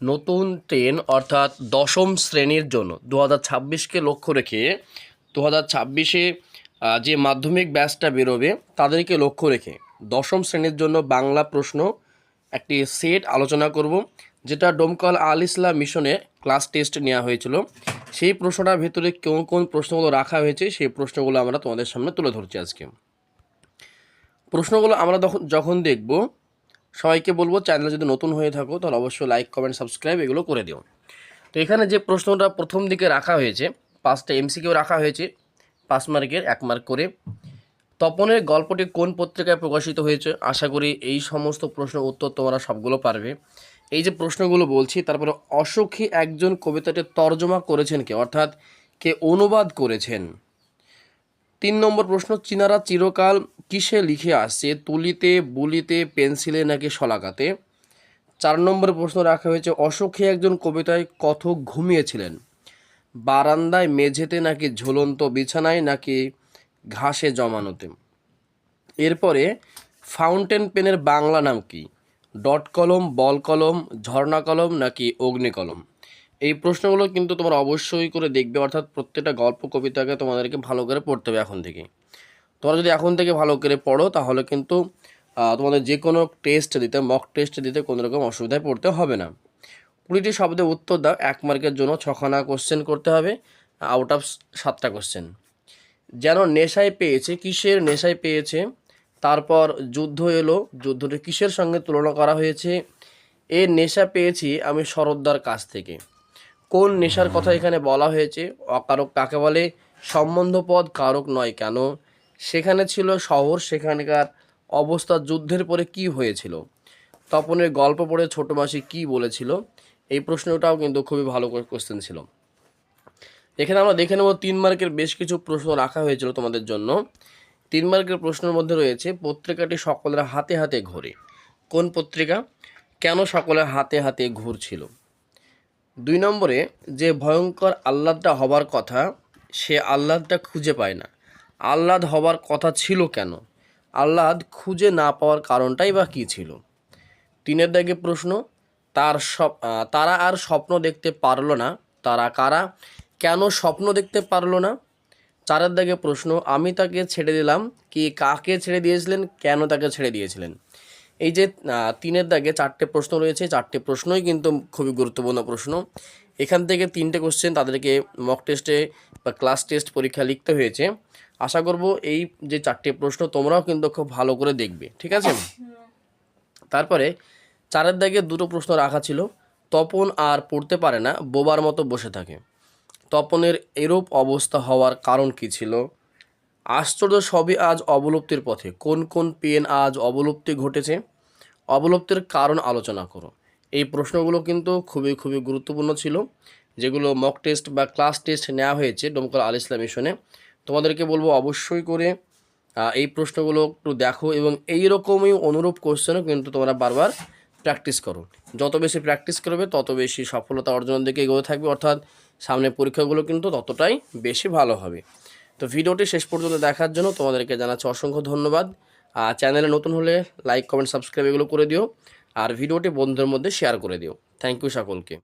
নতুন ট্রেন অর্থাৎ দশম শ্রেণির জন্য দু হাজার ছাব্বিশকে লক্ষ্য রেখে দু হাজার ছাব্বিশে যে মাধ্যমিক ব্যাচটা বেরোবে তাদেরকে লক্ষ্য রেখে দশম শ্রেণির জন্য বাংলা প্রশ্ন একটি সেট আলোচনা করব, যেটা ডোমকল আল ইসলাম মিশনে ক্লাস টেস্ট নেওয়া হয়েছিল। সেই প্রশ্নটার ভেতরে কোন কোন প্রশ্নগুলো রাখা হয়েছে সেই প্রশ্নগুলো আমরা তোমাদের সামনে তুলে ধরছি আজকে। প্রশ্নগুলো আমরা যখন দেখব সবাইকে বলব চ্যানেল যদি নতুন হয়ে থাকো, তাহলে অবশ্যই লাইক কমেন্ট সাবস্ক্রাইব এগুলো করে দিও। তো এখানে যে প্রশ্নটা প্রথম দিকে রাখা হয়েছে, পাঁচটা এমসিকিউ রাখা হয়েছে, পাঁচ মার্কের, এক মার্ক করে। তপনের গল্পটি কোন পত্রিকায় প্রকাশিত হয়েছে? আশা করি এই সমস্ত প্রশ্ন উত্তর তোমরা সবগুলো পারবে। এই যে প্রশ্নগুলো বলছি, তারপরে অসুখী একজন কবিতাটি তর্জমা করেছেন কে? অর্থাৎ কে অনুবাদ করেছেন? তিন নম্বর প্রশ্ন, চীনারা চিরকাল কিসে লিখে আসছে? তুলিতে, বুলিতে, পেন্সিলে নাকি শলাকাতে চার নম্বর প্রশ্ন রাখা হয়েছে, অসুখী একজন কবিতায় কথক ঘুমিয়েছিলেন। বারান্দায় মেঝেতে নাকি ঝুলন্ত বিছানায় নাকি ঘাসে জমানোতে? এরপরে, ফাউন্টেন পেনের বাংলা নাম কি? ডট কলম, বল কলম, ঝর্ণা কলম নাকি অগ্নি কলম? এই প্রশ্নগুলো কিন্তু তোমরা অবশ্যই করে দেখবে, অর্থাৎ প্রত্যেকটা গল্প, কবিতাকে তোমাদেরকে ভালো করে পড়তে হবে এখন থেকে। তোমরা যদি এখন থেকে ভালো করে পড়ো, তাহলে কিন্তু তোমাদের যে কোনো টেস্ট দিতে মক টেস্ট দিতে কোনো রকম অসুবিধায় পড়তে হবে না। কুড়িটি শব্দে উত্তর দাও, এক মার্কের জন্য ছখানা কোশ্চেন করতে হবে আউট অফ সাতটা কোশ্চেন যেন নেশায় পেয়েছে, কিসের নেশায় পেয়েছে, তারপর যুদ্ধ এলো, যুদ্ধটি কিসের সঙ্গে তুলনা করা হয়েছে, এ নেশা পেয়েছি আমি শরদ্দার কাছ থেকে। কোন নেশার কথা এখানে বলা হয়েছে, অকারক কাকে বলে সম্বন্ধ পদ কারক নয় কেন সেখানে ছিল শহর, সেখানকার অবস্থা যুদ্ধের পরে কি হয়েছিল? তপনের গল্প পড়ে ছোট মাসি কি বলেছিল? এই প্রশ্নটাও কিন্তু খুবই ভালো করে কোশ্চেন ছিল। এখানে আমরা দেখে নেব তিন মার্কের বেশ কিছু প্রশ্ন রাখা হয়েছিল তোমাদের জন্য। তিন মার্কের প্রশ্নের মধ্যে রয়েছে, পত্রিকাটি সকলের হাতে হাতে ঘোরে। কোন পত্রিকা? কেন সকলের হাতে হাতে ঘুরছিল? দুই নম্বরে, যে ভয়ঙ্কর আহ্লাদটা হবার কথা, সে আহ্লাদটা খুঁজে পায় না। আহ্লাদ হবার কথা ছিল কেন? আহ্লাদ খুঁজে না পাওয়ার কারণটাই বা কী ছিল? তিনের দাগে প্রশ্ন, তার সব তারা আর স্বপ্ন দেখতে পারল না। তারা কারা? কেন স্বপ্ন দেখতে পারল না? চারের দাগে প্রশ্ন, আমি তাকে ছেড়ে দিলাম কি কাকে ছেড়ে দিয়েছিলেন? কেন তাকে ছেড়ে দিয়েছিলেন? এই যে তিনের দাগে চারটে প্রশ্ন রয়েছে, চারটে প্রশ্নই কিন্তু খুবই গুরুত্বপূর্ণ প্রশ্ন। এখান থেকে তিনটে কোশ্চেন তাদেরকে মক টেস্টে বা ক্লাস টেস্ট পরীক্ষা লিখতে হয়েছে। আশা করব এই যে চারটে প্রশ্ন তোমরাও কিন্তু খুব ভালো করে দেখবে, ঠিক আছে? তারপরে চারের দাগে দুটো প্রশ্ন রাখা ছিল, তপন আর পড়তে পারে না, বোবার মতো বসে থাকে। তপনের এরূপ অবস্থা হওয়ার কারণ কি ছিল? আশ্চর্য সবই আজ অবলুপ্তির পথে। কোন কোন পেন আজ অবলুপ্তি ঘটেছে? অবলুপ্তির কারণ আলোচনা করো। এই প্রশ্নগুলো কিন্তু খুবই খুবই গুরুত্বপূর্ণ ছিল, যেগুলো মক টেস্ট বা ক্লাস টেস্ট নেওয়া হয়েছে ডোমকল আল ইসলাম মিশনে। তোমাদেরকে বলব অবশ্যই করে এই প্রশ্নগুলো একটু দেখো এবং এই রকমই অনুরূপ কোশ্চেনও কিন্তু তোমরা বারবার প্র্যাকটিস করো। যত বেশি প্র্যাকটিস করবে, তত বেশি সফলতা অর্জনের দিকে এগোতে থাকবে, অর্থাৎ সামনে পরীক্ষাগুলো কিন্তু ততটাই বেশি ভালো হবে। তো ভিডিওটি শেষ পর্যন্ত দেখার জন্য তোমাদেরকে জানাচ্ছি অসংখ্য ধন্যবাদ। আর চ্যানেলে নতুন হলে লাইক কমেন্ট সাবস্ক্রাইব এগুলো করে দিও, আর ভিডিওটি বন্ধুদের মধ্যে শেয়ার করে দিও। থ্যাংক ইউ সকলকে।